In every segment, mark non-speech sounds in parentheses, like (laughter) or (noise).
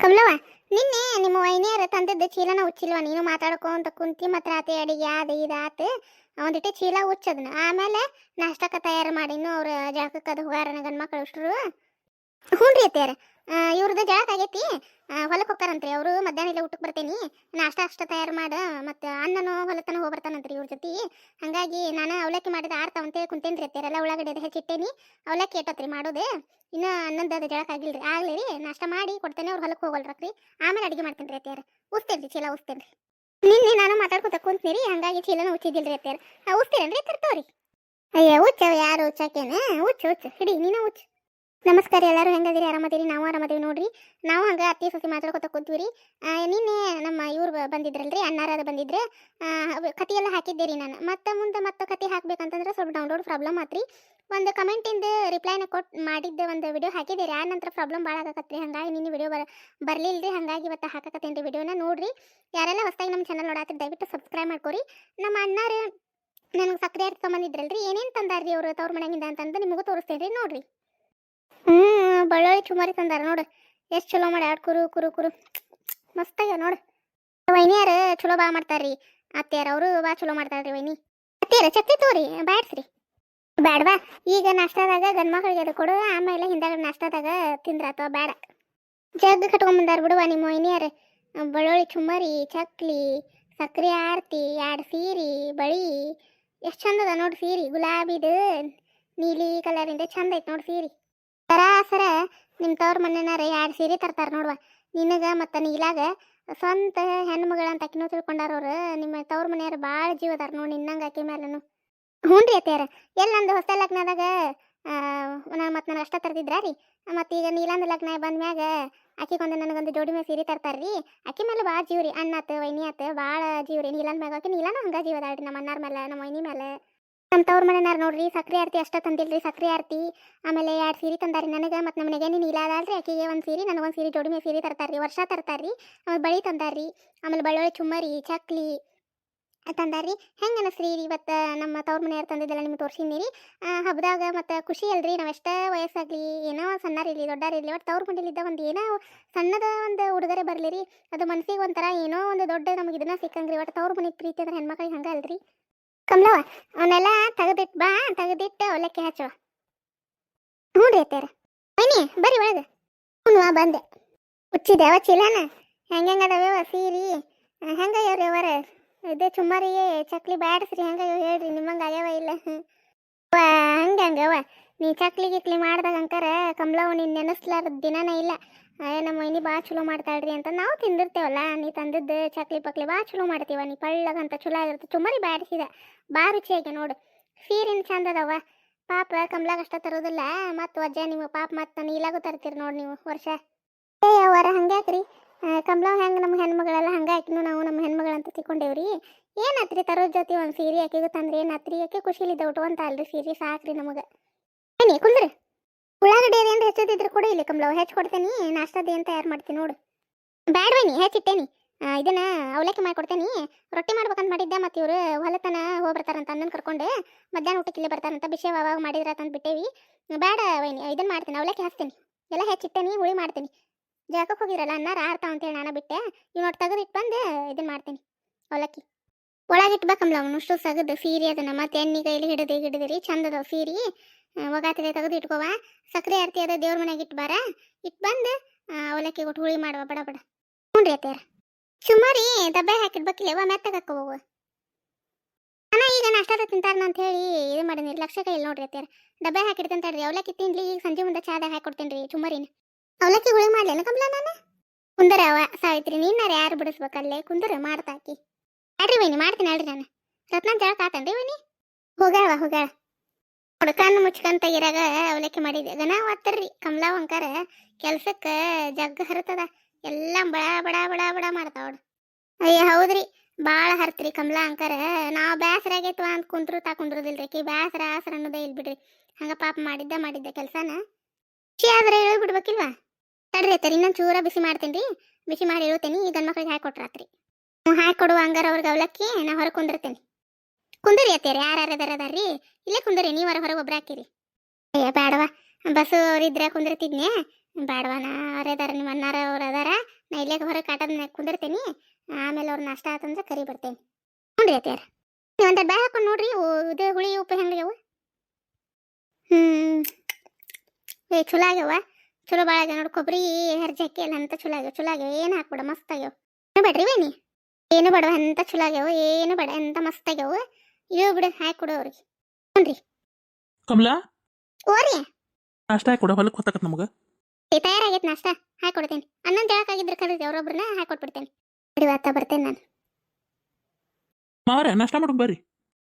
ಕಮಲವ್ವ, ನಿನ್ನೆ ನಿಮ್ಮ ವೈನಿಯರ ತಂದದ್ದು ಚೀಲನ ಉಚ್ಚಿಲ್ವ? ನೀನು ಮಾತಾಡ್ಕೊಂತ ಕುಂತಿ ಮತ್ತೆ ರಾತ್ರಿ ಅಡಿಗೆ ಅದು ಇದಾತು ಒಂದಿಟ್ಟು ಚೀಲ ಉಚ್ಚದ್ನ. ಆಮೇಲೆ ನಾಷ್ಟಕ್ಕೆ ತಯಾರು ಮಾಡಿ ಇನ್ನು ಅವ್ರ ಜಳಕಕ್ಕೆ ಅದು ಹೋಗಾರ ಗಂಡ್ ಮಕ್ಳು ಅಷ್ಟರು. ಹ್ಞೂ ರೀ ಅತ್ಯಾರ ಇವ್ರದ್ದು ಜಳಕ ಆಗೈತಿ? ಹೊಲಕ್ಕೆ ಹೋಗ್ತಾರಂತ್ರಿ ಅವರು. ಮಧ್ಯಾಹ್ನ ಇಲ್ಲ ಊಟಕ್ಕೆ ಬರ್ತೇನೆ. ನಾಷ್ಟ ಅಷ್ಟ ತಯಾರು ಮಾಡ ಮತ್ತು ಅನ್ನನೂ ಹೊಲತನ ಹೋಗಿ ಬರ್ತಾನಂತ್ರಿ ಇವ್ರ ಜೊತೆ. ಹಂಗಾಗಿ ನಾನು ಅವಲಕ್ಕಿ ಮಾಡಿದ ಆರ್ತಾವ ಅಂತೇಳಿ ಕುಂತೇನ್ರಿ ರೀ ಎಲ್ಲ ಉಳ್ಳಾಗಡ್ಡಿ ಅದು ಹೆಚ್ಚಿಟ್ಟೇನಿ ಅವಲಕ್ಕಿ ಏಟತ್ರಿ ಮಾಡೋದು. ಇನ್ನು ಅನ್ನದ ಅದು ಜಳಕ ಆಗಿಲ್ರಿ. ಆಗ್ಲಿ ರೀ, ನಾಷ್ಟ ಮಾಡಿ ಕೊಡ್ತೇನೆ ಅವ್ರು ಹೊಲಕ್ಕೆ ಹೋಗಲ್ರಕ್ರಿ. ಆಮೇಲೆ ಅಡುಗೆ ಮಾಡ್ತೇನೆ ರೀ ಅತ್ತೇರೆ. ಉಸ್ತೇನೆ ರೀ ಚೀಲ ಉಸ್ತೇನ್ರಿ ನಿನ್ನೆ ನಾನು ಮಾತಾಡ್ಕೊತ ಕುಂತೀನಿ ರೀ ಹಂಗಾಗಿ ಚೀಲನ ಉಚ್ಚಿದಿಲ್ರಿ ಅತ್ಯಾರ ಉಸ್ತೇನ್ರಿ ತರ್ತವ್ರಿ? ಅಯ್ಯ ಉಚ್ಚ ಯಾರು ಉಚ್ಚಾಕೇನ ಉಚ್ಚ ಉಚ್ಚ. ಹಿಡಿ, ನೀನು ಉಚ್ಚ. ನಮಸ್ಕಾರ ಎಲ್ಲರೂ ಹೆಂಗದಿರಿ? ಆರಾಮದಿರಿ? ನಾವು ಆರಾಮದೇವಿ ನೋಡ್ರಿ. ನಾವು ಹಂಗೆ ಅತ್ತಿ ಸಸಿ ಮಾತಾಡ್ಕೊತ ಕೂತ್ವಿ ರೀ ನಿನ್ನೆ ನಮ್ಮ ಇವ್ರು ಬಂದಿದ್ರಲ್ರಿ ಅಣ್ಣಾರ ಬಂದಿದ್ರೆ. ಕತಿ ಎಲ್ಲ ಹಾಕಿದ್ದೆ ರೀ ನಾನು. ಮತ್ತೆ ಮುಂದೆ ಮತ್ತೆ ಕತೆ ಹಾಕ್ಬೇಕಂತಂದ್ರೆ ಸ್ವಲ್ಪ ಡೌನ್ಲೋಡ್ ಪ್ರಾಬ್ಲಮ್ ಆತ್ರಿ. ಒಂದು ಕಮೆಂಟಿಂದ ರಿಪ್ಲೈನ ಕೊಟ್ಟು ಮಾಡಿದ್ದೆ ಒಂದು ವಿಡಿಯೋ ಹಾಕಿದೆ ರೀ ಆ ನಂತರ ಪ್ರಾಬ್ಲಮ್ ಭಾಳ ಆಗಕತ್ರಿ. ಹಂಗಾಗಿ ನಿನ್ನೆ ವಿಡಿಯೋ ಬರ ಬರಲಿಲ್ಲ ರೀ ಹಂಗಾಗಿ ಇವತ್ತು ಹಾಕಕತ್ತೇನೆ ರೀ ವಿಡಿಯೋನ ನೋಡ್ರಿ. ಯಾರೆಲ್ಲ ಹೊಸದಾಗಿ ನಮ್ಮ ಚಾನಲ್ ನೋಡಾತ್ರಿ, ದಯವಿಟ್ಟು ಸಬ್ಸ್ಕ್ರೈಬ್ ಮಾಡ್ಕೊರಿ. ನಮ್ಮ ಅಣ್ಣಾರು ನನಗೆ ಸಕ್ಕರೆ ಅರ್ಥ ತೊಗೊಂಬಂದಿದ್ರಲ್ರಿ ಏನೇನು ತಂದಾರ್ರಿ ಅವರು ತವ್ರ ಮನೆಯಿಂದ ಅಂತಂದು ನಿಮಗೂ ತೋರಿಸ್ತೇನೆ ರೀ ನೋಡ್ರಿ. ಬಳ್ಳೊಳ್ಳಿ ಚುಮಾರಿ ತಂದಾರ ನೋಡು. ಎಷ್ಟು ಚಲೋ ಮಾಡಿ ಆಡ್ ಕುರು ಕುರು ಕುರು. ಮಸ್ತಾಗ್ಯಾವ ನೋಡು. ವೈನಿಯಾರ ಚಲೋ ಬಾ ಮಾಡ್ತಾರ್ರಿ. ಅತ್ತೆಯಾರ ಅವರು ಬಾ ಚಲೋ ಮಾಡ್ತಾರ್ರಿ ವೈನಿ. ಅತ್ತೆಯಾರ ಚಟ್ನಿ ತೋರಿ ಬ್ಯಾಡ್ಸ್ರಿ. ಬ್ಯಾಡ್ವಾ ಈಗ ನಾಷ್ಟಾದಾಗ ಗಂಡ್ ಮಕ್ಕಳಿಗೆ ಅದು ಕೊಡು. ಆಮೇಲೆ ಹಿಂದಾಗ ನಾಷ್ಟಾದಾಗ ತಿಂದ್ರ ಅಥವಾ ಬೇಡ ಜಗ್ ಕಟ್ಕೊಂಬಂದಾರ ಬಿಡುವ ನಿಮ್ಮ ವೈನಿಯಾರ ಬಳ್ಳೊಳ್ಳಿ ಚುಮ್ಮರಿ, ಚಕ್ಲಿ, ಸಕ್ರೆ ಆರತಿ ಎರಡು ಸೀರಿ, ಬಳಿ. ಎಷ್ಟು ಚಂದದ ನೋಡಿ ಸೀರೆ. ಗುಲಾಬಿದು ನೀಲಿ ಕಲರಿಂದ ಚಂದ ಐತೆ ನೋಡಿ ಸೀರೆ. ಸರಾಸರ ನಿಮ್ಮ ತವ್ರ ಮನೆನಾರ ಎರಡು ಸೀರೆ ತರ್ತಾರ ನೋಡುವ. ನಿನಗ ಮತ್ತು ನೀಲಾಗ ಸ್ವಂತ ಹೆಣ್ಣು ಮಗಳ ಅಂತ ಆಕಿನೂ ತಿಳ್ಕೊಂಡಾರ ಅವ್ರು. ನಿಮ್ಮ ತವ್ರ ಮನೆಯವ್ರು ಭಾಳ ಜೀವದಾರ ನೋಡಿ ನಿನ್ನಂಗೆ ಆಕಿ ಮೇಲೂ ಹ್ಞೂ ರೀ ಅತ್ಯಾರ ಎಲ್ಲ ನಂದು ಹೊಸ ಲಗ್ನದಾಗ ನಾ ಮತ್ತು ನನಗೆ ಅಷ್ಟ ತರ್ತಿದ್ರ ರೀ? ಮತ್ತು ಈಗ ನೀಲಾಂದ ಲಗ್ನ ಬಂದ ಮ್ಯಾಗ ಆಕಿಗೊಂದು ನನಗೊಂದು ಜೋಡಿ ಮೇಲೆ ಸೀರೆ ತರ್ತಾರೆ ರೀ. ಆಕಿ ಮೇಲೆ ಭಾಳ ಜೀವ ರೀ. ಅಣ್ಣ ಆತು ವೈನಿ ಆತು ಭಾಳ ಜೀವ ರೀ. ನೀಲಾಂದ ಮ್ಯಾಗ ಆಕಿ ನೀಲಾನು ಹಂಗೆ ಜೀವದಾಳ್ರಿ ನಮ್ಮ ಅಣ್ಣಾರ ಮೇಲೆ ನಮ್ಮ ವೈನಿ ಮೇಲೆ ನಮ್ಮ ತವ್ರ ಮನೆನಾರ ನೋಡ್ರಿ, ಸಕ್ರೆ ಆರತಿ ಅಷ್ಟ ತಂದಿಲ್ರಿ, ಸಕ್ರೆ ಆರತಿ. ಆಮೇಲೆ ಎರಡು ಸೀರೆ ತಂದಾರಿ ನನಗೆ, ಮತ್ತು ನಮ್ಮ ಮನೆಗೆ ಇಲ್ಲ ಅದಲ್ರಿ ಆಕೆಗೆ ಒಂದು ಸೀರೆ ಒಂದು ಸೀರೆ ಜೋಡಿ ಮೇಲೆ ಸೀರೆ ತರ್ತಾರ್ರಿ, ವರ್ಷ ತರ್ತಾರ್ರಿ ಆಮೇಲೆ ಬಳಿ ತಂದಾರ್ರಿ. ಆಮೇಲೆ ಬಳ್ಳೊಳ್ಳಿ ಚುಮ್ಮರಿ, ಚಕ್ಲಿ ತಂದಾರ್ರಿ. ಹೆಂಗೆ ಅನಿಸ್ರಿ ಇವತ್ತು ನಮ್ಮ ತವ್ರ ಮನೆಯವ್ರು ತಂದಿದ್ದೆಲ್ಲ ನಿಮ್ಗೆ ತೋರಿಸಿದ್ದೀರಿ ಹಬ್ಬದಾಗ ಮತ್ತು ಖುಷಿ ಅಲ್ರಿ, ನಾವು ಎಷ್ಟೇ ವಯಸ್ಸಾಗಲಿ, ಏನೋ ಸಣ್ಣರಿರಲಿ ಇರಲಿ ದೊಡ್ಡಾರ್ ಇರಲಿ ಒಟ್ಟು ತವ್ರ ಮನೇಲಿದ್ದ ಒಂದು ಏನೋ ಸಣ್ಣದ ಒಂದು ಉಡುಗೊರೆ ಬರಲಿ ರೀ ಅದು ಮನಸ್ಸಿಗೆ ಒಂಥರ ಏನೋ ಒಂದು ದೊಡ್ಡ ನಮಗೆ ಇದನ್ನ ಸಿಕ್ಕಂಗ್ರಿ ಒಟ್ಟು ತವ್ರ ಮನೆಗೆ ಪ್ರೀತಿ ಅಂದ್ರೆ ಹೆಣ್ಮಕ್ಳಿಗೆ ಹಂಗೆ ಅಲ್ರಿ. ಕಮಲವ ಅವನ್ನೆಲ್ಲ ತೆಗೆದಿಟ್ಟು ಬಾ, ತೆಗೆದಿಟ್ಟು ಅವಲಕ್ಕಿ ಹಚ್ಚುವ ಹ್ಞೂ ರೀ ಐನಿ ಬನ್ನಿ ಬರ್ರಿ ಒಳಗೆ. ಹ್ಞೂ ಬಂದೆ. ಹುಚ್ಚಿದೆ ಅವ ಚೀಲನ, ಹೆಂಗೆ ಅದಾವ ಸೀರಿ. ಹೆಂಗೆ ಇವ್ರಿ ಅವರ ಇದೇ ಚುಮ್ಮಾರಿಗೆ ಚಕ್ಲಿ ಬ್ಯಾಡ್ಸ್ರಿ, ಹೆಂಗೆ ಹೇಳ್ರಿ, ನಿಮ್ಮಂಗೆ ಆಗ್ಯಾವ ಇಲ್ಲ. ಹ್ಞೂ ಹಂಗೆ ಹಂಗವ ನೀ ಚಕ್ಲಿ ಗಿಕ್ಲಿ ಮಾಡ್ದಾಗ ಅಂಕಾರ ಕಮಲವ್ ನೀನು ನೆನೆಸ್ಲಾರ ದಿನನೇ ಇಲ್ಲ. ಅಯ್ಯ, ನಮ್ಮ ಮೈನಿ ಭಾಳ ಚಲೋ ಮಾಡ್ತಾಳ್ರಿ ಅಂತ ನಾವು ತಿಂದಿರ್ತೇವಲ್ಲ, ನೀ ತಂದಿದ್ದ ಚಕ್ಲಿ ಪಕ್ಲಿ ಭಾಳ ಚಲೋ ಮಾಡ್ತೀವ, ನೀ ಪಳ್ಳಗಂತ ಚಲೋ ಆಗಿರುತ್ತೆ, ಚುಮ್ಮರಿ ಬ್ಯಾಡಿಸಿದ. ಭಾಳ ರುಚಿಯಾಗಿ ನೋಡು. ಸೀರಿನ ಚಂದ ಅದಾವ. ಪಾಪ ಕಮ್ಲಾಗ ಅಷ್ಟ ತರೋದಿಲ್ಲ, ಮತ್ತು ವಜ್ಜ ನಿಮ್ಮ ಪಾಪ ಮತ್ತೆ ನೀಲಾಗೂ ತರ್ತೀರಿ ನೋಡಿ ನೀವು ವರ್ಷ. ಏ ಅವರ ಹಂಗ್ಯಾಕ್ರಿ ಕಮಲ ಹೆಂಗೆ ನಮ್ಮ ಹೆಣ್ಮಗಳೆಲ್ಲ ಹಂಗೆ ಆಕಿನೂ ನಾವು ನಮ್ಮ ಹೆಣ್ಮಗಳಂತ ತಿಳ್ಕೊಂಡೇವ್ರಿ. ಏನಾತ್ರಿ ತರೋದ್ ಜೊತೆ ಒಂದು ಸೀರೆ ಆಕಿಗೂ ತಂದ್ರೆ ಏನಾತ್ರಿ ಆಕೆ ಖುಷಿಲಿದ್ದ ಉಟ್ಕೊಂತ ಅಲ್ರಿ ಸೀರೆ, ಸಾಕ್ರಿ ನಮಗೆ. ಏನಿ ಕುಂದ್ರಿ. ಉಳ್ಳಾಗಡ್ಡಿ ಅದೇನು ಹೆಚ್ಚದಿದ್ರೆ ಕೂಡ ಇಲ್ಲಿ ಕಮಲವ್ ಹೆಚ್ಚು ಕೊಡ್ತೇನಿ ನಾಷ್ಟದ ಏನು ತಯಾರು ಮಾಡ್ತೀನಿ ನೋಡು. ಬ್ಯಾಡ್ವೇನಿ ಹೆಚ್ಚಿಟ್ಟೇನಿ ಇದನ್ನ ಅವಲಕ್ಕಿ ಮಾಡ್ಕೊಡ್ತೇನಿ. ರೊಟ್ಟಿ ಮಾಡ್ಬೇಕಂತ ಮಾಡಿದ್ದೆ ಮತ್ತೆ ಇವರು ಹೊಲತನ ಹೋಗ್ಬರ್ತಾರಂತ ಅಣ್ಣನ ಕರ್ಕೊಂಡು. ಮಧ್ಯಾಹ್ನ ಊಟಕ್ಕೆ ಇಲ್ಲಿ ಬರ್ತಾರಂತ, ಬಿಸಿ ಅವಾಗ ಮಾಡಿದ್ರ ಅಂತ ಬಿಟ್ಟೇವಿ. ಬ್ಯಾಡ ವೈನಿ ಇದನ್ನ ಮಾಡ್ತೀನಿ, ಅವಲಕ್ಕಿ ಹಾಕ್ತೀನಿ ಎಲ್ಲ ಹೆಚ್ಚಿಟ್ಟೇನಿ ಹುಳಿ ಮಾಡ್ತೀನಿ. ಜಾಕಕ್ಕೆ ಹೋಗಿರಲ್ಲ ಅನ್ನ ಅಂತೇಳಿ ನಾನು ಬಿಟ್ಟೆ. ಇವ್ ನೋಡಿ ತೆಗೆದಿಟ್ಟು ಬಂದು ಇದನ್ನ ಮಾಡ್ತೀನಿ, ಅವಲಕ್ಕಿ. ಒಳಗಿಟ್ಬೇಕಂಬ್ಲ ಅಷ್ಟು ಸಗದ ಸೀರೆ ಅದನ್ನ ಮತ್ತೆ ಎಣ್ಣೆ ಕೈಲಿ ಹಿಡಿದು ಹಿಡಿದಿರಿ ಚಂದದ ಸೀರೆ. ಒಗಾತಿದೆ ತೆಗೆದು ಇಟ್ಕೋವ. ಸಕ್ಕರೆ ಆರತಿ ಅದ, ದೇವ್ರ ಮನೆಗೆ ಇಟ್ಬಾರ ಬಾರ. ಇಟ್ಟು ಬಂದು ಅವಲಕ್ಕಿ ಕೊಟ್ಟು ಹುಳಿ ಮಾಡುವ, ಬಡ ಬಡ. ಹ್ಞೂ ರೀ ಅತ್ತೆಯರ. ಸುಮಾರಿ ದಬ್ಬೆ ಹಾಕಿಡ್ಬೇಕಿಲ್ಲವ ಮೆತ್ತಗೆ ಹಾಕೋವ ಅಣ್ಣ, ಈಗ ನಾಷ್ಟದ ತಿಂತಾರನ ಅಂತ ಹೇಳಿ ಇದು ಮಾಡಿ ಲಕ್ಷ ಕೈ ನೋಡ್ರಿ ಅತ್ಯಾರ ಡಬ್ಬೆ ಹಾಕಿಡ್ತಂತ ತಡ್ರಿ ಅವಲಕ್ಕಿ ತಿನ್ಲಿ, ಈಗ ಸಂಜೆ ಮುಂದೆ ಚಾದಾಗ ಹಾಕೊಡ್ತೇನೆ ರೀ ಚುಮರಿನ ಅವಲಕ್ಕಿ ಹುಳಿ ಮಾಡ್ಲೇನ ಕಮಲ ನಾನು ಕುಂದರ ಅವ ಸಾವಿತ್ರಿ ನೀನಾರ ಯಾರು ಬಿಡಿಸ್ಬೇಕಲ್ಲೇ, ಕುಂದರ ಮಾಡ್ತಾಕಿ. ಅಡ್ರಿ ವೈನಿ, ಮಾಡ್ತೀನಿ ನಾನು. ರತ್ನ ಜಳಕ ಆತನ್ರಿ ವೈನಿ? ಹೋಗಾಳ ಹೋಗ್ಯಾಳ. ನೋಡು ಕಣ್ಣು ಮುಚ್ಕಂತ ಇರಾಗ ಅವಲಕ್ಕಿ ಮಾಡಿದೆ. ಗನ ಒತ್ತರ್ರಿ, ಕಮಲಾ ಅಂಕಾರ ಕೆಲ್ಸಕ್ಕೆ ಜಗ್ಗ ಹರತದ. ಎಲ್ಲ ಬಡ ಬಡ ಬಡ ಬಡ ಮಾಡ್ತಾವಳು ಅಯ್ಯ, ಹೌದ್ರಿ. ಭಾಳ ಹರ್ತ್ರಿ ಕಮಲಾ ಅಂಕಾರ ನಾವು ಬ್ಯಾಸರ ಆಗೈತವ ಅಂತ ಕುಂತ್ರು ತಾ ಕುಂದ್ರದಿಲ್ರಿ ಕಿ ಬ್ಯಾಸರ ಆಸರ ಅನ್ನೋದೇ ಇಲ್ಲ ಬಿಡ್ರಿ. ಹಂಗ ಪಾಪ ಮಾಡಿದ್ದ ಮಾಡಿದ್ದ ಕೆಲಸನ. ಖುಷಿ ಆದ್ರೆ ಹೇಳಿ ಬಿಡ್ಬೇಕಿಲ್ವಾ ತಡ್ರಿ ತರಿ ಇನ್ನೊಂದು ಚೂರ ಬಿಸಿ ಮಾಡ್ತೀನಿ ರೀ ಬಿಸಿ ಮಾಡಿ ಇಳ್ತೇನೆ ಈ ಗಂಡ ಮಕ್ಳಿಗೆ ಹಾಕಿ ಕೊಟ್ರಾತ್ರಿ ಹಾಕಿ ಕೊಡುವ ಹಂಗಾರ ಅವ್ರಿಗೆ ಅವಲಕ್ಕಿ, ನಾ ಹೊರ ಕುಂದಿರ್ತೇನೆ. ಕುಂದರಿ ಅತ್ತೇರಿ ಯಾರ್ಯಾರ ಅದಾರ ಅದಾರ್ರಿ? ಇಲ್ಲೇ ಕುಂದರಿ ಹೊರ ಹೊರಗೆ ಒಬ್ರು ಹಾಕಿರಿ. ಅಯ್ಯ ಬೇಡವಾ ಬಸ್ಸು ಅವ್ರಿದ್ರೆ ಕುಂದಿರ್ತಿದ್ನೆ ಬ್ಯಾಡವಾನ ನಾ ಅದಾರ ನಿಮ್ಮ ಅನ್ನಾರ ಅವ್ರು ಅದಾರ, ನಾ ಇಲ್ಲೇ ಹೊರಗೆ ಕಾಟದ ಕುಂದಿರ್ತೀನಿ, ಆಮೇಲೆ ಅವ್ರ ನಾಷ್ಟ ಆತಂದ್ರೆ ಕರಿ ಬರ್ತೇನೆ ಹ್ಞೂ ಅತ್ತೇರ ನೀವು ಒಂದ್ ಬ್ಯಾಗ್ ಹಾಕೊಂಡು ನೋಡ್ರಿ ಇದು ಹುಳಿ ಉಪ್ಪು ಅವು ಹ್ಞೂ ಏ, ಚಲೋ ಆಗ್ಯಾವ? ಚಲೋ ಭಾಳ ಆಗ್ಯಾವ ನೋಡಿ ಕೊಬ್ಬರಿ ಹರ್ಜಿ ಹಾಕಿ ಅಂತ ಚಲೋ ಆಗ್ಯಾವ ಚಲೋ ಆಗ್ಯಾವ, ಏನು ಹಾಕ್ಬಿಡ, ಮಸ್ತ್ ಆಗ್ಯಾವ. ಬೇಡ್ರಿ ಬೇನಿ ಏನು ಬೇಡ ಎಂತ ಚಲೋ ಆಗ್ಯಾವ ಏನು ಬೇಡ ಎಂತ ಮಸ್ತ್ ಆಗ್ಯಾವ ಇವು ಬಿಡು ಹಾಕಿ ಕೊಡು ಅವ್ರಿಗೆ. ಹ್ಞೂ ಕಮಲಾ? ಓರಿ ನಾಷ್ಟ ಕೊಡು ಹೊಲಕ್ಕೆ ಹೊತ್ತಕತ್ ನಮಗೆ. ತಯಾರಾಗೈತೆ ನಾಷ್ಟ ಹಾಕಿ ಕೊಡ್ತೇನೆ. ಅನ್ನೊಂದು ಹೇಳಕ್ಕಾಗಿದ್ರೆ ಕರೀರಿ ಅವರೊಬ್ಬರನ್ನ ಹಾಕಿ ಕೊಟ್ಬಿಡ್ತೇನೆ. ವಾತ ಬರ್ತೇನೆ ನಾನು. ಮಾವರ ನಾಷ್ಟ ಮಾಡೋಕೆ ಬರ್ರಿ.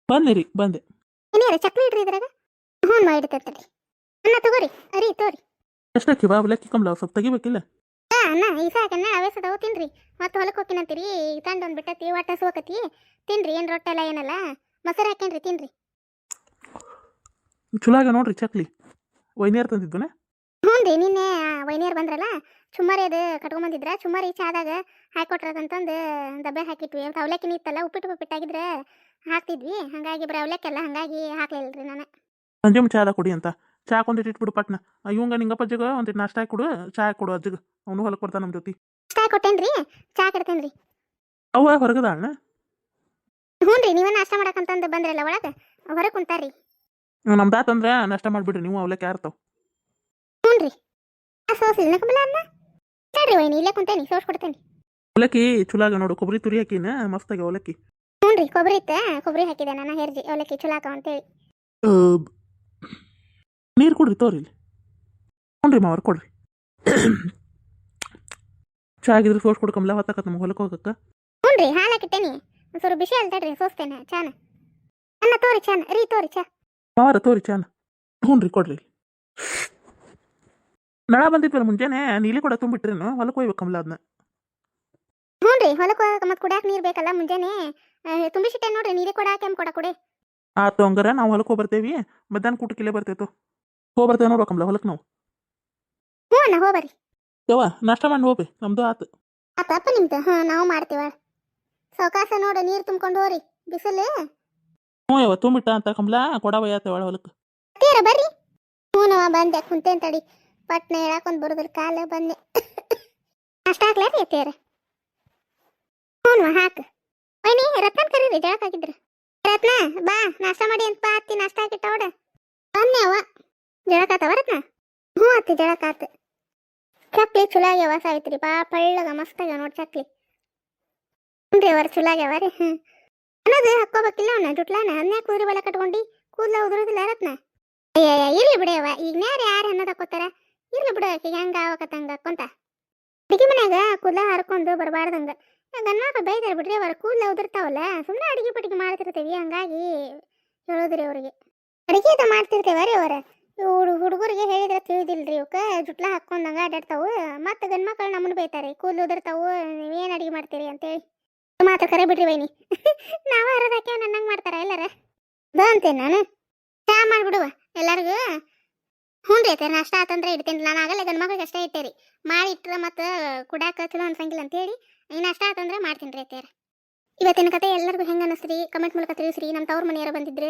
ಬಂದೆ ರೀ ಬಂದೆ. ಏನಾರ ಚಕ್ಲಿ ಇಡ್ರಿ ಇದ್ರಾಗ? ಹ್ಞೂ ಮಾಡಿರ್ತೈತಲ್ರಿ. ಅನ್ನ ತಗೋರಿ ಅರಿ ತಗೋರಿ ಎಷ್ಟಕ್ಕೆ ಬಾ ಅವಲಕ್ಕಿ ಕಮಲ ಸ್ವಲ್ಪ ತೆಗಿಬೇಕಿಲ್ಲ? ಅನ್ನ ಈ ಸಾಕನ್ನ ಅವೇಸದವು ತಿನ್ರಿ. ಮತ್ತೆ ಹೊಲಕ್ಕೆ ಹೋಗಿನಂತೀರಿ ತಂಡ ಒಂದು ಬಿಟ್ಟತಿ ಒಟ್ಟ ಸೋಕತಿ ತಿನ್ರಿ ಏನು ರೊಟ್ಟಿ ಎಲ್ಲ ಏನಲ್ಲ. ಮೊಸರು ಹಾಕೇನ್ರಿ ತಿನ್ರಿ. ಚಲೋ ಆಗ್ಯಾವ ನೋಡ್ರಿ ಚಕ್ಲಿ. ವೈನಿಯರ್ ತಂದಿದ್ದುನೆ? ಹ್ಞೂ ರೀ ನಿನ್ನೆ ವೈನಿಯರ್ ಬಂದ್ರಲ್ಲ ಚುಮ್ಮರಿ ಅದು ಕಟ್ಕೊಂಬಂದಿದ್ರ. ಚುಮ್ಮರಿ ಚಾದಾಗ ಹಾಕೊಟ್ರದಂತಂದು ಡಬ್ಬೆ ಹಾಕಿಟ್ವಿ. ಅಂತ ಅವಲಕ್ಕಿ ಇತ್ತಲ್ಲ ಉಪ್ಪಿಟ್ಟು ಉಪ್ಪಿಟ್ಟಾಗಿದ್ರೆ ಹಾಕ್ತಿದ್ವಿ. ಹಾಗಾಗಿ ಬರೀ ಅವಲಕ್ಕೆಲ್ಲ ಹಾಗಾಗಿ ಹಾಕ್ಲಿಲ್ಲ ರೀ ನಾನು. ಸಂಜೆ ಮುಂಚೆ ಚಾದ ಕೊಡಿ ಅಂತ. ಚಾ ಕೊಂದಿಟ್ಟು ಇಟ್ಬಿಡು ಪಟ್ನ. ಇವಂಗ ನಿಂಗಪ್ಪ ಅಜ್ಜಿಗ ಒಂದಿಟ್ಟು ನಾಷ್ಟ ಹಾಕಿ ಕೊಡು ಚಾ ಹಾಕಿ ಕೊಡು ಅಜ್ಜಗ. ಅವನು ಹೊಲಕ್ಕೆ ಬರ್ತಾನ ನಮ್ಮ ಜೊತೆ. ಚಾ ಕೊಟ್ಟೇನ್ರಿ? ಚಾ ಕೆಡ್ತೇನ್ರಿ ಅವ್ವ ಹೊರಗದಾಳನ ಹ್ಞೂ ರೀ ನೀವೇ ನಾಷ್ಟ ಬಂದ್ರಲ್ಲ ಒಳಗೆ? ಹೊರಗೆ ಕುಂತಾರ್ರಿ. ನಮ್ದಾತಂದ್ರೆ ನಾಷ್ಟ ಮಾಡಿಬಿಡ್ರಿ ನೀವು ಅವಲಕ್ಕಿ ಯಾರ್ತಾವ ಹ್ಞೂ ರೀ ಆ ಸೋಸ್ ಇಲ್ಲ ಕಮಲ ಅನ್ನ ಸರಿ ವೈನಿ ಇಲ್ಲೇ ಕುಂತೇನಿ ಸೋಸ್ ಕೊಡ್ತೇನಿ. ಅವಲಕ್ಕಿ ಚುಲಾಗ ನೋಡು ಕೊಬ್ಬರಿ ತುರಿ ಹಾಕಿನ ಮಸ್ತಾಗಿ ಅವಲಕ್ಕಿ. ಹ್ಞೂ ರೀ ಕೊಬ್ಬರಿ ಇತ್ತ? ಕೊಬ್ಬರಿ ಹಾಕಿದೆ ನಾನು? ಹೆರ್ಜಿ ಅವಲಕ್ಕಿ ಚುಲಾಕ ಅಂತ ಅಂತೇಳಿ ನೀರು ಕೊಡ್ರಿ ತೋರಿ ಇಲ್ಲಿ. ಹ್ಞೂ ಮಾವರ್ ಕೊಡ್ರಿ. ಚಾ ಆಗಿದ್ರೆ ಸೋಸ್ ಕೊಡು ಕಮಲ ಹೊತ್ತಕತ್ ನಮಗೆ ಹೊಲಕ್ಕೆ ಹೋಗಕ್ಕೆ. ಹ್ಞೂ ರೀ ಹಾಲು ಹಾಕಿಟ್ಟೇನಿ. ಒಂದು ಸ್ವಲ್ಪ ಬಿಸಿ ಅಲ್ತಡ್ರಿ ಸೋಸ್ತೇನೆ ಚಾನ. ಅನ್ನ ತೋರಿ ಚಾನ ರೀ ತೋರಿ ಚಾ. ಮಾವಾರ ತೋರಿ ಚಾನ. ಹ್ಞೂ ರೀ ಕೊಡ್ರಿ ನಳ ಬಂದಿದ್ವಲ್ಲ ಮುಂಜಾನೆ ನೀಲಿ ಕೂಡ ತುಂಬಿಟ್ರೇನು ಹೊಲಕ್ಕೆ ಹೋಗ್ಬೇಕು ಕಮಲ ಅದನ್ನ ಹ್ಞೂ ರೀ ಹೊಲಕ್ಕೆ ಹೋಗಕ್ಕೆ ಮತ್ತೆ ಕುಡಿಯಾಕ ನೀರು ಬೇಕಲ್ಲ ಮುಂಜಾನೆ. ತುಂಬಿಸಿಟ್ಟೆ ನೋಡ್ರಿ ನೀರೇ ಕೊಡ ಕೆಂಪು ಕೊಡ ಕೊಡಿ. ಆತು ಹಂಗಾರ ನಾವು ಹೊಲಕ್ಕೆ ಹೋಗಿ ಬರ್ತೇವಿ. ಮಧ್ಯಾಹ್ನ ಕೂಟಕ್ಕಿಲ್ಲೇ ಬರ್ತೇತು. ಹೋಗಿ ಬರ್ತೇವೆ ನೋಡ್ಬೇಕು ಕಮಲ ಹೊಲಕ್ಕೆ ನಾವು. ಹ್ಞೂ ಅಣ್ಣ ಹೋಗ್ಬರ್ರಿ ಯವ್ವ ನಾಷ್ಟ ಮಾಡಿ ಹೋಗ್ರಿ ನಮ್ದು ಆತು. ಅಪ್ಪ ಅಪ್ಪ ನಿಮ್ದು? ಹಾಂ ನಾವು ಮಾಡ್ತೀವ ಸೌಕಾಸ ನೋಡು ನೀರು ತುಂಬ್ಕೊಂಡು ಹೋರಿ ಬಿಸಿಲು. ಹ್ಞೂ ಯವ್ವ ತುಂಬಿಟ್ಟ ಅಂತ ಕಮಲ ಕೊಡ ಒಯ್ಯಾತೆ ಒಳ ಹೊಲಕ್ಕೆ ತೀರ ಬರ್ರಿ. ಹ್ಞೂ ನವ ಬಂದೆ ಕುಂತೇನ್ ತಡಿ. ಪಟ್ನೆ ಹೇಳಾಕೊಂಡ್ ಬರೋದ್ರ ಕಾಲ ಬಂದೆ. ಅಷ್ಟ ಹಾಕ್ಲಾ ರೀ ತೇರ ಹ್ಞೂ ಹಾಕು. ವೈನಿ ರತ್ನ ಕರೀರಿ ಜಳಕ್ ಹಾಕಿದ್ರ. ರತ್ನ ಬಾ ನಾಷ್ಟ ಮಾಡಿ ಅಂತ ಬಾ ಅತ್ತಿ ನಾಷ್ಟ ಹಾಕಿಟ್ಟ ಅವಡ ಬಂದೆ ಅವ ಜಳಕ್ ಆತವ ರತ್ನ ಹ್ಞೂ ಅತ್ತಿ ಜಳಕ್ ಆತ ಚಕ್ಲಿ ಚಲೋ ಆಗ್ಯಾವ ಸಾವಿತ್ರಿ ಬಾ ಪಳ್ಳಗ ಮಸ್ತ್ ಆಗ್ಯಾವ ನೋಡಿ ಚಕ್ಲಿ. ಹ್ಞೂ ಅವ್ರ ಚಲೋ ಆಗ್ಯಾವ ರೀ ಹ್ಞೂ ಅನ್ನೋದು ಹಾಕೋಬೇಕಿಲ್ಲ ಅವನ, ಜುಟ್ಲಾನ? ಅದನ್ನೇ ಕೂದಲು ಬಲ ಕಟ್ಕೊಂಡು? ಕೂದಲ ಉದುರೋದಿಲ್ಲ ರತ್ನ ಅಯ್ಯಯ್ಯ, ಇರ್ಲಿ ಬಿಡವ ಈಗ ನ್ಯಾರ ಯಾರು ಅನ್ನೋದು ಹಾಕೋತಾರ ಇರ್ಲಿ ಬಿಡ ಆಕಿಗೆ, ಹೆಂಗ ಆವಕತ್ತಂಗ ಹಾಕೊಂತ ಅಡಿಗೆ ಮನ್ಯಾಗ ಕೂದಲ ಹರ್ಕೊಂಡು ಬರಬಾರ್ದಂಗ. ಗನ್ಮಕ್ಳು ಬೈದಾರ ಬಿಡ್ರಿ ಅವ್ರ, ಕೂದಲ ಉದುರ್ತಾವಲ್ಲ ಸುಮ್ಮನೆ ಅಡಿಗೆ ಪಟಿಗೆ ಮಾಡ್ತಿರ್ತೀವಿ, ಹಂಗಾಗಿ ಹೇಳೋದ್ರಿ ಅವ್ರಿಗೆ. ಅಡಿಗೆ ಮಾಡ್ತಿರ್ತೇವ ರೀ ಅವ್ರ? ಹುಡುಗರಿಗೆ ಹೇಳಿದ್ರೆ ತಿಳಿದಿಲ್ರಿ ಇವಕ್ಕೆ. ಜುಟ್ಲ ಹಾಕೊಂಡಂಗ ಅಡ್ಡಾಡ್ತಾವು ಮತ್ತೆ ಗಂಡ್ಮಕ್ಳು ನಮ್ಮನ್ನು ಬೈತಾರೆ ಕೂದಲು ಉದುರ್ತಾವು. ನೀವೇನು ಅಡಿಗೆ ಮಾಡ್ತೀರಿ ಅಂತೇಳಿ. ಮಾತ್ರ ಕರೆ ಬಿಡ್ರಿ ವೈನಿ. (laughs) ನಾವು ಅರದಾಕೆ ನನ್ನಂಗೆ ಮಾಡ್ತಾರೆ ಎಲ್ಲಾರ? ಅಂತೇನೆ ನಾನು. ಚಾ ಮಾಡ್ಬಿಡುವ. ಎಲ್ಲರಿಗೂ? ಹ್ಞೂ ರೀ ಅತ್ತೆ, ನಾಷ್ಟ ಆತಂದ್ರೆ ಇಡ್ತೀನಿ. ನಾನು ಆಗಲ್ಲ ಗಂಡು ಮಕ್ಳಿಗೆ ಅಷ್ಟೇ ಇಟ್ಟೇರಿ. ಮಾಡಿ ಇಟ್ಟರೆ ಮತ್ತು ಕುಡಾಕ ಚಲೋ ಅನ್ಸಂಗಿಲ್ಲ ಅಂತೇಳಿ. ಈ ನಾಷ್ಟ ಆತಂದ್ರೆ ಮಾಡ್ತೀನಿ ರೀ ಅತ್ತೆಯರ. ಇವತ್ತಿನ ಕತೆ ಎಲ್ಲರಿಗೂ ಹೆಂಗೆ ಅನ್ನಿಸ್ರಿ ಕಮೆಂಟ್ ಮೂಲಕ ತಿಳಿಸ್ರಿ. ನಮ್ಮ ತವ್ರ ಮನೆಯವರು ಬಂದಿದ್ರು.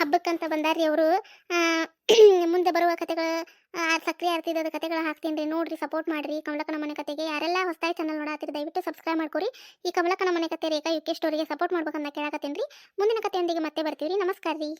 ಹಬ್ಬಕ್ಕಂತ ಬಂದಾರ್ರಿ ಅವರು. (clears throat) ಮುಂದೆ ಬರುವ ಕತೆಗಳ ಸಕ್ರೆ ಆರ್ತಿದ ಕತೆಗಳು ಹಾಕ್ತೀನಿ ರೀ. ನೋಡ್ರಿ ಸಪೋರ್ಟ್ ಮಾಡ್ರಿ. ಕಮಲಕನ ಮನೆ ಕತೆಗೆ ಯಾರೆಲ್ಲ ಹೊಸದಾಗಿ ಚಾನಲ್ ನೋಡಾತಿರಿ, ದಯವಿಟ್ಟು ಸಬ್ಸ್ಕ್ರೈಬ್ ಮಾಡ್ಕೊರಿ. ಈ ಕಮಲಕನ ಮನೆ ಕತೆ ರೇಖಾ ಯು ಕೆ ಸ್ಟೋರಿಗೆ ಸಪೋರ್ಟ್ ಮಾಡ್ಬೇಕಂತ ಕೇಳಾಕತ್ತೀನಿ ರೀ. ಮುಂದಿನ ಕತೆಯೊಂದಿಗೆ ಮತ್ತೆ ಬರ್ತೀವಿ ನಮಸ್ಕಾರ ರೀ.